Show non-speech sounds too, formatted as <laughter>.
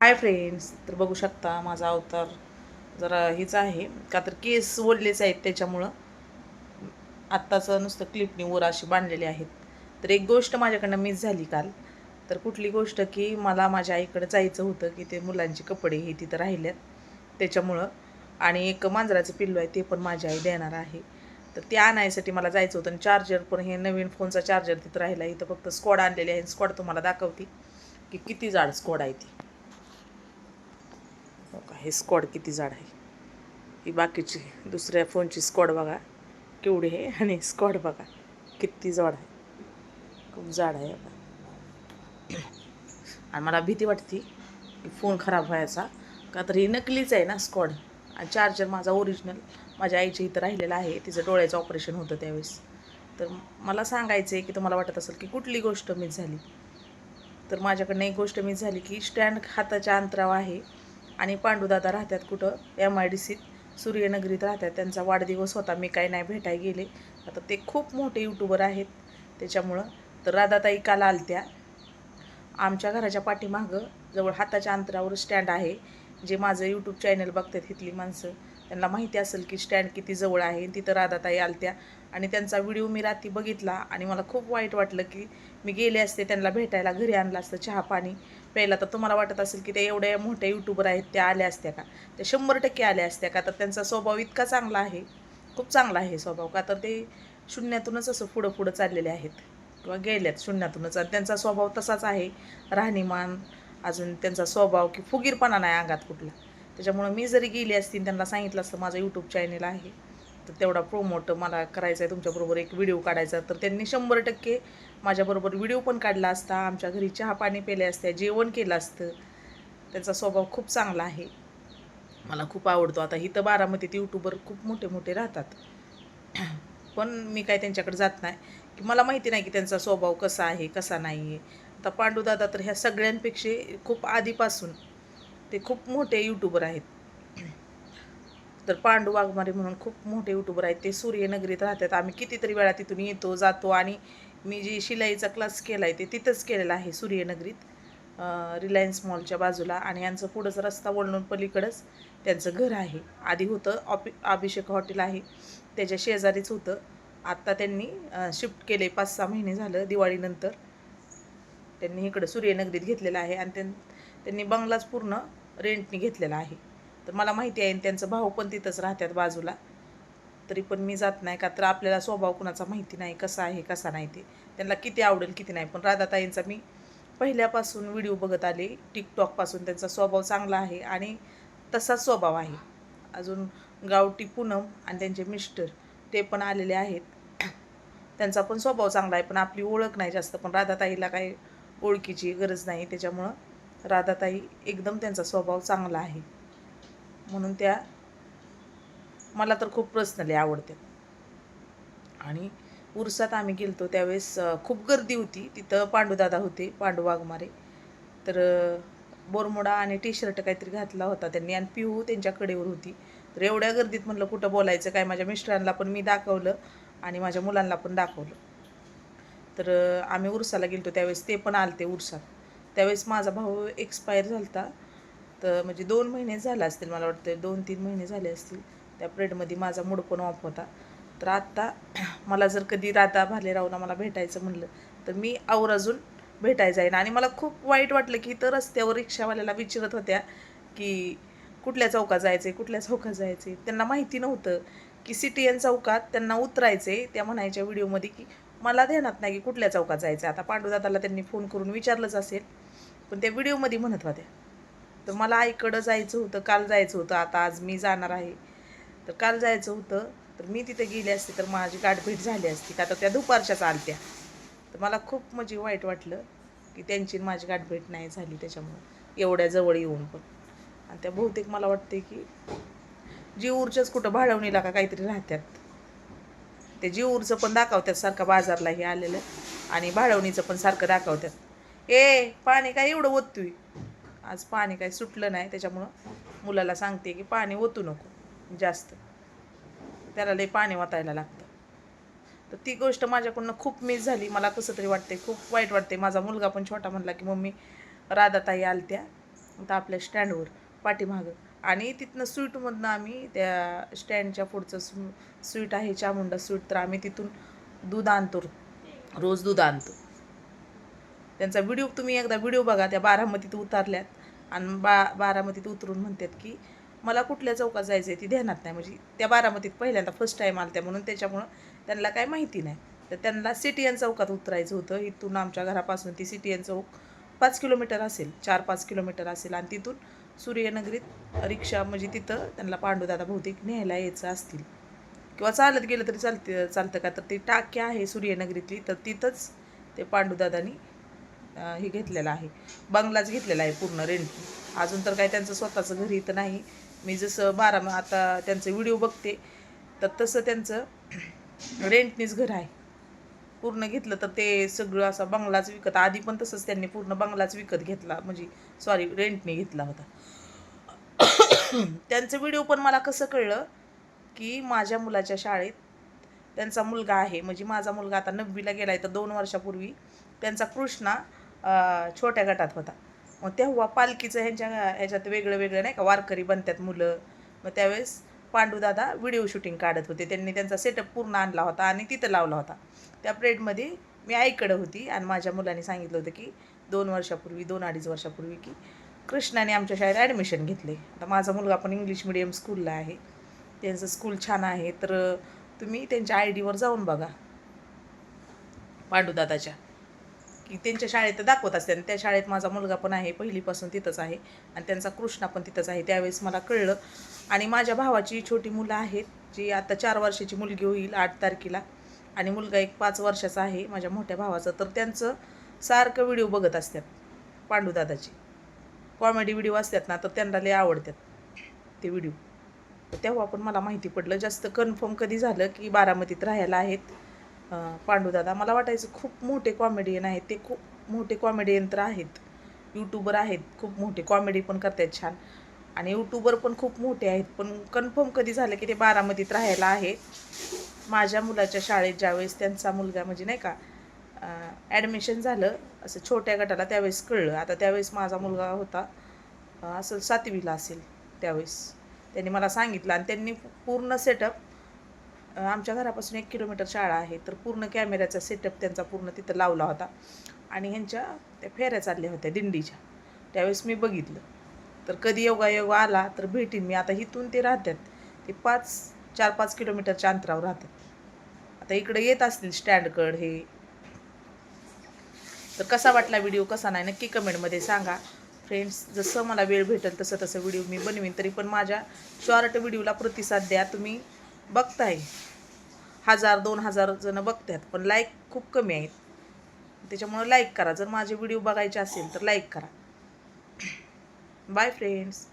Hi friends तर बघू शकता माझा अवतार जरा हेच आहे. का तर केस ओढलेच आहेत त्याच्यामुळं. आत्ताचं नुसतं क्लिपनी वर अशी बांधलेली आहेत. तर एक गोष्ट माझ्याकडनं मिस झाली काल. तर कुठली गोष्ट की मला माझ्या आईकडे जायचं होतं की ते मुलांचे कपडे हे तिथं राहिल्यात त्याच्यामुळं. आणि एक मांजराचं पिल्लू आहे ते पण माझी आई देणार आहे. तर ते आणायसाठी मला जायचं होतं. आणि चार्जर पण हे नवीन फोनचा चार्जर तिथं राहिला. इथं फक्त स्कॉड आणलेली आहे स्कॉड तुम्हाला दाखवते की किती जाड स्कॉड आहे ती. हे स्कॉड किती जाड आहे? ही बाकीची दुसऱ्या फोनची स्कॉड बघा. केवढी आहे आणि स्कॉड बघा. किती जाड आहे. खूप जाड आहे बघा आणि मला भीती वाटते की फोन खराब व्हायचा. का तर ही नकलीच आहे ना स्कॉड आणि चार्जर माझा ओरिजिनल माझ्या आईच्या इथं राहिलेला आहे. तिचं डोळ्याचं ऑपरेशन होतं त्यावेळेस. तर मला सांगायचं आहे की तुम्हाला वाटत असेल की कुठली गोष्ट मिस झाली? तर माझ्याकडनं एक गोष्ट मिस झाली की स्टँड हाताच्या अंतरावर आहे. आणि पांडूदादा राहतात कुठं? एम आय डी सीत सूर्यनगरीत राहतात. त्यांचा वाढदिवस होता. मी काही नाही भेटाय गेले. आता ते खूप मोठे यूट्यूबर आहेत. त्याच्यामुळं तर राधाताई काल आलत्या. आमच्या घराच्या पाठीमागं जवळ हाताच्या अंतरावर स्टँड आहे. जे माझं यूट्यूब चॅनल बघतात इथली माणसं. त्यांना माहिती असेल की स्टँड किती जवळ आहे. तिथं राधाताई आलत्या. आणि त्यांचा व्हिडिओ मी रात्री बघितला. आणि मला खूप वाईट वाटलं की मी गेले असते त्यांना भेटायला. घरी आणलं असतं चहा पाणी. पहिला तर तुम्हाला वाटत असेल की ते एवढ्या मोठ्या यूट्यूबर आहेत त्या आल्या असत्या का? त्या शंभर टक्के आल्या असत्या का? तर त्यांचा स्वभाव इतका चांगला आहे खूप चांगला आहे स्वभाव का? तर ते शून्यातूनच असं पुढं पुढं चाललेले आहेत. किंवा गेल्यात शून्यातूनच. आणि त्यांचा स्वभाव तसाच आहे राहणीमान अजून त्यांचा स्वभाव की फुगीरपणा नाही अंगात कुठला. त्याच्यामुळं मी जरी गेली असतीन त्यांना सांगितलं असतं माझं यूट्यूब चॅनल आहे. तर तेवढा प्रोमोट मला करायचा आहे तुमच्याबरोबर एक व्हिडिओ काढायचा. तर त्यांनी शंभर टक्के माझ्याबरोबर व्हिडिओ पण काढला असता. आमच्या घरी चहा पाणी पेले असत्या जेवण केलं असतं. त्यांचा स्वभाव खूप चांगला आहे. मला खूप आवडतो. आता इथं बारामतीत यूट्यूबर खूप मोठे मोठे राहतात. <clears throat> पण मी काय त्यांच्याकडे जात नाही. की मला माहिती नाही की त्यांचा स्वभाव कसा आहे कसा नाही आहे आता पांडुदादा तर ह्या सगळ्यांपेक्षा खूप आधीपासून ते खूप मोठे यूट्यूबर आहेत. तर पांडू वाघमारे म्हणून खूप मोठे यूट्यूबर आहेत. ते सूर्यनगरीत राहतात. आम्ही कितीतरी वेळा तिथून येतो जातो आणि मी जी शिलाईचा क्लास केला आहे ते तिथंच केलेला आहे सूर्यनगरीत रिलायन्स मॉलच्या बाजूला. आणि यांचं पुढंच रस्ता वळणून पलीकडंच त्यांचं घर आहे. आधी होतं ऑपि अभिषेक हॉटेल आहे. त्याच्या शेजारीच होतं. आत्ता त्यांनी शिफ्ट केले. पाच सहा महिने झालं दिवाळीनंतर. त्यांनी इकडं सूर्यनगरीत घेतलेलं आहे. आणि त्यां त्यांनी बंगलाच पूर्ण रेंटनी घेतलेला आहे. तर मला माहिती आहे आणि त्यांचं भाऊ पण तिथंच राहतात बाजूला. तरी पण मी जात नाही का तर आपल्याला स्वभाव कुणाचा माहिती नाही कसा आहे कसा नाही ते. त्यांना किती आवडेल किती नाही. पण राधाताईंचा मी पहिल्यापासून व्हिडिओ बघत आले. टिकटॉकपासून त्यांचा स्वभाव चांगला आहे आणि तसाच स्वभाव आहे. अजून गावठी पूनम आणि त्यांचे मिस्टर ते पण आलेले आहेत. त्यांचा पण स्वभाव चांगला आहे पण आपली ओळख नाही जास्त. पण राधाताईला काही ओळखीची गरज नाही त्याच्यामुळं राधाताई एकदम त्यांचा स्वभाव चांगला आहे. म्हणून त्या मला तर खूप पर्सनली आवडतात आणि उरसात आम्ही गेलतो त्यावेळेस खूप गर्दी होती. तिथं पांडूदादा होते पांडू वाघमारे. तर बोरमोडा आणि टी शर्ट काहीतरी घातला होता त्यांनी आणि पिहू त्यांच्या कडेवर होती. तर एवढ्या गर्दीत म्हणलं कुठं बोलायचं? काय माझ्या मिस्टरांना पण मी दाखवलं आणि माझ्या मुलांना पण दाखवलं. तर आम्ही उरसाला गेलतो त्यावेळेस ते पण आलते उरसात. त्यावेळेस माझा भाऊ एक्सपायर झाला तर म्हणजे दोन महिने झाले असतील मला वाटतं दोन तीन महिने झाले असतील त्या प्रेडमध्ये माझा मूड पण ऑफ होता. तर आत्ता <clears throat> मला जर कधी राधा भालेरावना मला भेटायचं म्हणलं तर मी आवर्जून भेटायला जाईन. आणि मला खूप वाईट वाटलं की तर रस्त्यावर रिक्षावाल्याला विचारत होत्या की कुठल्या चौकात जायचं आहे कुठल्या चौकात जायचं आहे त्यांना माहिती नव्हतं की सिटी एन चौकात त्यांना उतरायचे त्या म्हणायच्या व्हिडिओमध्ये की मला ध्यानात नाही की कुठल्या चौकात जायचं आता पांडुदादाला त्यांनी फोन करून विचारलंच असेल पण त्या व्हिडिओमध्ये म्हणत होत्या. तर मला आईकडं जायचं होतं काल जायचं होतं. आता आज मी जाणार आहे. तर काल जायचं होतं. तर मी तिथे गेले असते तर माझी गाठभेट झाली असती. का तर त्या दुपारच्याच आलत्या. तर मला खूप म्हणजे वाईट वाटलं की त्यांची माझी गाठभेट नाही झाली त्याच्यामुळं. एवढ्या जवळ येऊन पण. आणि त्या बहुतेक मला वाटते की जीवूरच्याच कुठं भाडवणीला का काहीतरी राहतात ते जीवूरचं पण दाखवतात सारखं बाजारला हे आलेलं आणि भाडवणीचं पण सारखं दाखवतात ए पाणी काय एवढं ओततोय? आज पाणी काय सुटलं नाही त्याच्यामुळं मुलाला सांगते की पाणी ओतू नको जास्त. त्याला लई पाणी वाचायला लागतं. तर ती गोष्ट माझ्याकडनं खूप मिस झाली. मला कसं तरी वाटते खूप वाईट वाटते माझा मुलगा पण छोटा म्हणला की मम्मी राधाताई आलत्या. तर आपल्या स्टँडवर पाठीमागं. आणि तिथनं स्वीटमधनं आम्ही त्या स्टँडच्या पुढचं स्वी स्वीट आहे चामुंडा स्वीट. तर आम्ही तिथून दूध आणतो रोज दूध आणतो. त्यांचा व्हिडिओ तुम्ही एकदा व्हिडिओ बघा त्या बारामतीत उतरल्यात. आणि बा बारामतीत उतरून म्हणतात की मला कुठल्या चौकात जायचं आहे ती ध्यानात नाही. म्हणजे त्या बारामतीत पहिल्यांदा फर्स्ट टाईम आलत्या त्या म्हणून त्याच्यामुळं त्यांना काय माहिती नाही. तर त्यांना सिटीएन चौकात उतरायचं होतं. इथून आमच्या घरापासून ती सिटीएन चौक पाच किलोमीटर असेल चार पाच किलोमीटर असेल. आणि तिथून सूर्यनगरीत रिक्षा म्हणजे तिथं त्यांना पांडुदादा बहुतेक न्यायला यायचं असतील. किंवा चालत गेलं तरी चालते चालतं का? तर ती टाक्या आहे सूर्यनगरीतली. तर तिथंच ते पांडुदादानी हे घेतलेलं आहे. बंगलाच घेतलेला आहे पूर्ण रेंट अजून तर काय त्यांचं स्वतःचं घरी इथं नाही. मी जसं बारा आता त्यांचे व्हिडिओ बघते तर तसं त्यांचं रेंटनीच घर आहे. पूर्ण घेतलं तर ते सगळं असा बंगलाच विकत आधी पण तसंच त्यांनी पूर्ण बंगलाच विकत घेतला म्हणजे सॉरी रेंटने घेतला होता. त्यांचं व्हिडिओ पण मला कसं कळलं की माझ्या मुलाच्या शाळेत त्यांचा मुलगा आहे. म्हणजे माझा मुलगा आता नववीला गेला आहे तर दोन वर्षापूर्वी त्यांचा कृष्णा छोट्या गटात होता. मग तेव्हा पालखीचं ह्यांच्या ह्याच्यात वेगळं वेगळं नाही का वारकरी बनतात मुलं. मग त्यावेळेस पांडूदादा व्हिडिओ शूटिंग काढत होते. त्यांनी त्यांचा सेटअप पूर्ण आणला होता आणि तिथं लावला होता. त्या प्रेडमध्ये मी आईकडं होती आणि माझ्या मुलाने सांगितलं होतं की दोन वर्षापूर्वी दोन अडीच वर्षापूर्वी की कृष्णाने आमच्या शाळेत ॲडमिशन घेतले. आता माझा मुलगा पण इंग्लिश मिडियम स्कूलला आहे. त्यांचं स्कूल छान आहे. तर तुम्ही त्यांच्या आय डीवर जाऊन बघा. पांडूदादाच्या की त्यांच्या शाळेत दाखवत असते. आणि त्या शाळेत माझा मुलगा पण आहे पहिलीपासून तिथंच आहे. आणि त्यांचा कृष्णा पण तिथंच आहे. त्यावेळेस मला कळलं. आणि माझ्या भावाची छोटी मुलं आहेत जी आता चार वर्षाची मुलगी होईल आठ तारखेला. आणि मुलगा एक पाच वर्षाचा आहे माझ्या मोठ्या भावाचा. तर त्यांचं सारखं व्हिडिओ बघत असतात पांडूदादाची कॉमेडी व्हिडिओ असतात ना तर त्यांना लय आवडतात ते व्हिडिओ. तेव्हा पण मला माहिती पडलं जास्त कन्फर्म कधी झालं की बारामतीत राहायला आहेत. पांडूदादा मला वाटायचं खूप मोठे कॉमेडियन आहेत ते खूप मोठे कॉमेडियन तर आहेत. यूट्यूबर आहेत खूप मोठे कॉमेडी पण करतात छान. आणि यूट्यूबर पण खूप मोठे आहेत पण कन्फर्म कधी झालं की ते बारामतीत राहायला आहे. माझ्या मुलाच्या शाळेत ज्यावेळेस त्यांचा मुलगा म्हणजे नाही का ॲडमिशन झालं असं छोट्या गटाला त्यावेळेस कळलं. आता त्यावेळेस माझा मुलगा होता असं सातवीला असेल त्यावेळेस. त्यांनी मला सांगितलं आणि त्यांनी पूर्ण सेटअप आमच्या घरापासून एक किलोमीटर शाळा आहे तर पूर्ण कॅमेऱ्याचा सेटअप त्यांचा पूर्ण तिथं लावला होता. आणि ह्यांच्या त्या फेऱ्या चालल्या होत्या दिंडीच्या. त्यावेळेस मी बघितलं. तर कधी योगा योगा आला तर भेटीन मी. आता इथून ते राहतात. ते पाच चार पाच किलोमीटरच्या अंतरावर राहतात. आता इकडे येत असतील स्टँडकड हे. तर कसा वाटला व्हिडिओ कसा नाही नक्की कमेंटमध्ये सांगा. फ्रेंड्स जसं मला वेळ भेटेल तसं तसं व्हिडिओ मी बनवीन. तरी पण माझ्या शॉर्ट व्हिडिओला प्रतिसाद द्या. तुम्ही बघताय. हजार दोन हजार जण बघतात पण लाईक खूप कमी आहेत. त्याच्यामुळं लाईक करा. जर माझे व्हिडिओ बघायचे असेल तर लाईक करा. Bye friends